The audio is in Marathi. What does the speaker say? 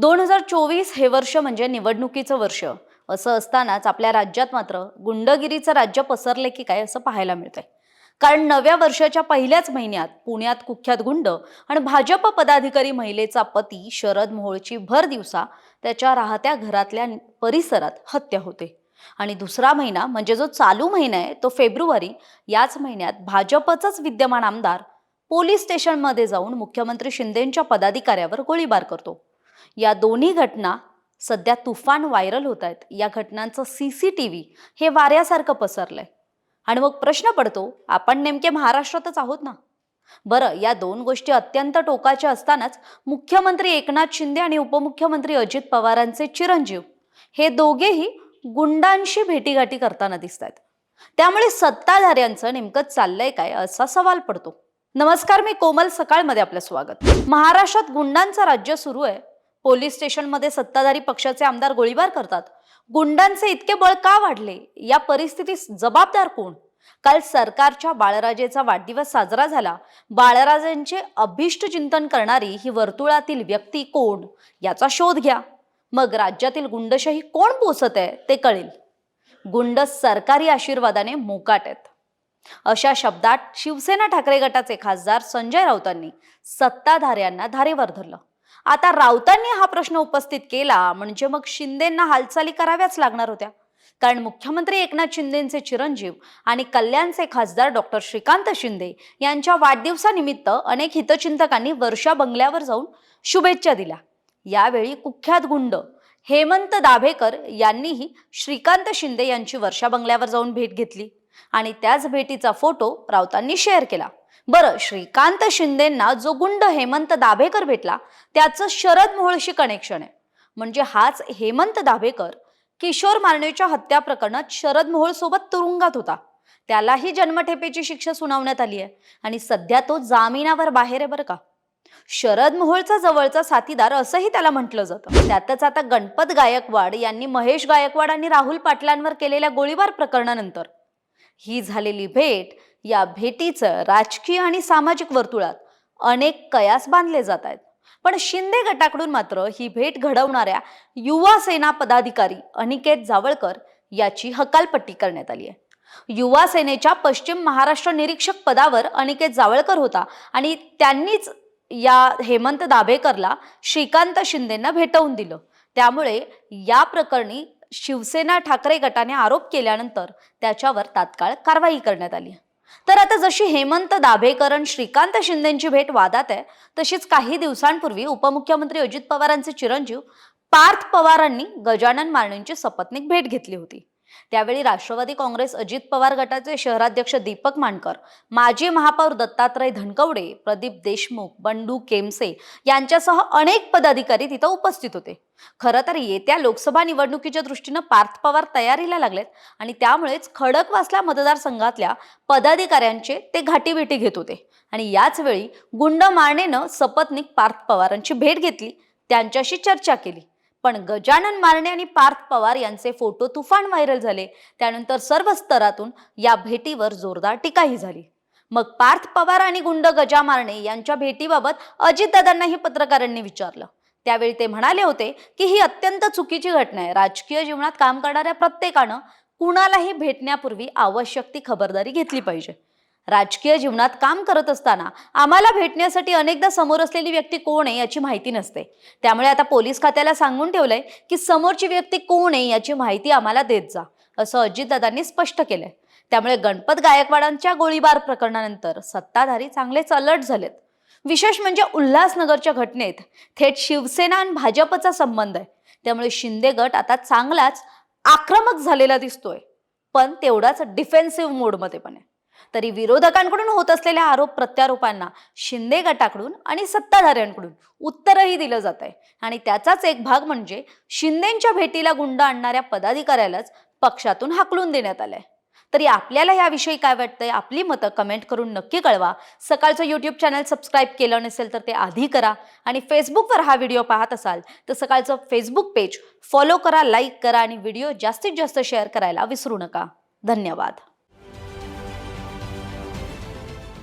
दोन हजार चोवीस हे वर्ष म्हणजे निवडणुकीचं वर्ष. असं असतानाच आपल्या राज्यात मात्र गुंडगिरीचं राज्य पसरले की काय असं पाहायला मिळतंय. कारण नव्या वर्षाच्या पहिल्याच महिन्यात पुण्यात कुख्यात गुंड आणि भाजप पदाधिकारी महिलेचा पती शरद मोहोळची भर दिवसा त्याच्या राहत्या घरातल्या परिसरात हत्या होते. आणि दुसरा महिना म्हणजे जो चालू महिना आहे तो फेब्रुवारी याच महिन्यात भाजपचाच विद्यमान आमदार पोलीस स्टेशनमध्ये जाऊन मुख्यमंत्री शिंदेंच्या पदाधिकाऱ्यावर गोळीबार करतो. या दोन्ही घटना सध्या तुफान व्हायरल होत आहेत. या घटनांचं सी सी टी व्ही हे वाऱ्यासारखं पसरलंय. आणि मग प्रश्न पडतो आपण नेमके महाराष्ट्रातच आहोत ना? बरं या दोन गोष्टी अत्यंत टोकाच्या असतानाच मुख्यमंत्री एकनाथ शिंदे आणि उपमुख्यमंत्री अजित पवारांचे चिरंजीव हे दोघेही गुंडांशी भेटीगाठी करताना दिसत आहेत त्यामुळे सत्ताधाऱ्यांचं नेमकं चाललंय काय असा सवाल पडतो. नमस्कार मी कोमल सकाळमध्ये आपलं स्वागत. महाराष्ट्रात गुंडांचं राज्य सुरू आहे. पोलीस स्टेशनमध्ये सत्ताधारी पक्षाचे आमदार गोळीबार करतात. गुंडांचे इतके बळ का वाढले? या परिस्थितीस जबाबदार कोण? काल सरकारच्या बाळराजेचा वाढदिवस साजरा झाला. बाळराजेंचे अभिष्ट चिंतन करणारी ही वर्तुळातील व्यक्ती कोण? याचा शोध घ्या. मग राज्यातील गुंडशाही कोण पोसत आहे ते कळेल. गुंड सरकारी आशीर्वादाने मोकाट आहेत. अशा शब्दात शिवसेना ठाकरे गटाचे खासदार संजय राऊतांनी सत्ताधाऱ्यांना धारेवर धरलं. आता राऊतांनी हा प्रश्न उपस्थित केला म्हणजे मग शिंदेंना हालचाली कराव्याच लागणार होत्या. कारण मुख्यमंत्री एकनाथ शिंदेचे चिरंजीव आणि कल्याणचे खासदार डॉक्टर श्रीकांत शिंदे यांच्या वाढदिवसानिमित्त अनेक हितचिंतकांनी वर्षा बंगल्यावर जाऊन शुभेच्छा दिल्या. यावेळी कुख्यात गुंड हेमंत दाभेकर यांनीही श्रीकांत शिंदे यांची वर्षा बंगल्यावर जाऊन भेट घेतली आणि त्याच भेटीचा फोटो राऊतांनी शेअर केला. बरं श्रीकांत शिंदेंना जो गुंड हेमंत दाभेकर भेटला त्याचं शरद मोहोळशी कनेक्शन आहे. म्हणजे हाच हेमंत दाभेकर किशोर मारणेच्या हत्या प्रकरणात शरद मोहोळ सोबत तुरुंगात होता. त्यालाही जन्मठेपेची शिक्षा सुनावण्यात आली आहे. आणि सध्या तो जामिनावर बाहेर आहे बरं का. शरद मोहोळचा जवळचा साथीदार असंही त्याला म्हटलं जातं. त्यातच आता गणपत गायकवाड यांनी महेश गायकवाड आणि राहुल पाटलांवर केलेल्या गोळीबार प्रकरणानंतर. ही झालेली भेट या भेटीचं राजकीय आणि सामाजिक वर्तुळात अनेक कयास बांधले जात आहेत. पण शिंदे गटाकडून मात्र ही भेट घडवणाऱ्या युवा सेना पदाधिकारी अनिकेत जावळकर याची हकालपट्टी करण्यात आली आहे. युवा सेनेच्या पश्चिम महाराष्ट्र निरीक्षक पदावर अनिकेत जावळकर होता आणि त्यांनीच या हेमंत दाभेकरला श्रीकांत शिंदेंना भेटवून दिलं. त्यामुळे या प्रकरणी शिवसेना ठाकरे गटाने आरोप केल्यानंतर त्याच्यावर तात्काळ कारवाई करण्यात आली तर आता जशी हेमंत दाभेकरण श्रीकांत शिंदेची भेट वादात आहे तशीच काही दिवसांपूर्वी उपमुख्यमंत्री अजित पवारांचे चिरंजीव पार्थ पवारांनी गजानन मानेंची सपत्नीक भेट घेतली होती. त्यावेळी राष्ट्रवादी काँग्रेस अजित पवार गटाचे शहराध्यक्ष दीपक मानकर माजी महापौर दत्तात्रय धनकवडे प्रदीप देशमुख बंडू केमसे यांच्यासह अनेक पदाधिकारी तिथं उपस्थित होते. खरं तर येत्या लोकसभा निवडणुकीच्या दृष्टीनं पार्थ पवार तयारीला लागलेत आणि त्यामुळेच खडकवासला मतदारसंघातल्या पदाधिकाऱ्यांचे ते घाटीभेटी घेत होते. आणि याचवेळी गुंड मारणेनं सपत्नीक पार्थ पवारांची भेट घेतली त्यांच्याशी चर्चा केली. पण गजानन मारणे आणि पार्थ पवार यांचे फोटो तुफान व्हायरल झाले. त्यानंतर सर्व स्तरातून या भेटीवर जोरदार टीकाही झाली. मग पार्थ पवार आणि गुंड गजा मारणे यांच्या भेटीबाबत अजितदादांनाही पत्रकारांनी विचारलं. त्यावेळी ते म्हणाले होते की ही अत्यंत चुकीची घटना आहे. राजकीय जीवनात काम करणाऱ्या प्रत्येकानं कुणालाही भेटण्यापूर्वी आवश्यक ती खबरदारी घेतली पाहिजे. राजकीय जीवनात काम करत असताना आम्हाला भेटण्यासाठी अनेकदा समोर असलेली व्यक्ती कोण आहे याची माहिती नसते. त्यामुळे आता पोलीस खात्याला सांगून ठेवलंय की समोरची व्यक्ती कोण आहे याची माहिती आम्हाला देत जा असं अजितदादांनी स्पष्ट केलंय. त्यामुळे गणपत गायकवाडांच्या गोळीबार प्रकरणानंतर सत्ताधारी चांगलेच अलर्ट झालेत. विशेष म्हणजे उल्हासनगरच्या घटनेत थेट शिवसेना आणि भाजपचा संबंध आहे. त्यामुळे शिंदे गट आता चांगलाच आक्रमक झालेला दिसतोय. पण तेवढाच डिफेन्सिव्ह मोडमध्ये पण आहे. तरी विरोधकांकडून होत असलेल्या आरोप प्रत्यारोपांना शिंदे गटाकडून आणि सत्ताधाऱ्यांकडून उत्तरही दिलं जात आहे आणि त्याचाच एक भाग म्हणजे शिंदेच्या भेटीला गुंड आणणाऱ्या पदाधिकाऱ्यालाच पक्षातून हाकलून देण्यात आलंय. तरी आपल्याला याविषयी काय वाटतंय? आपली मतं कमेंट करून नक्की कळवा. सकाळचं यूट्यूब चॅनल सबस्क्राईब केलं नसेल तर ते आधी करा. आणि फेसबुकवर हा व्हिडिओ पाहत असाल तर सकाळचं फेसबुक पेज फॉलो करा लाईक करा आणि व्हिडिओ जास्तीत जास्त शेअर करायला विसरू नका. धन्यवाद.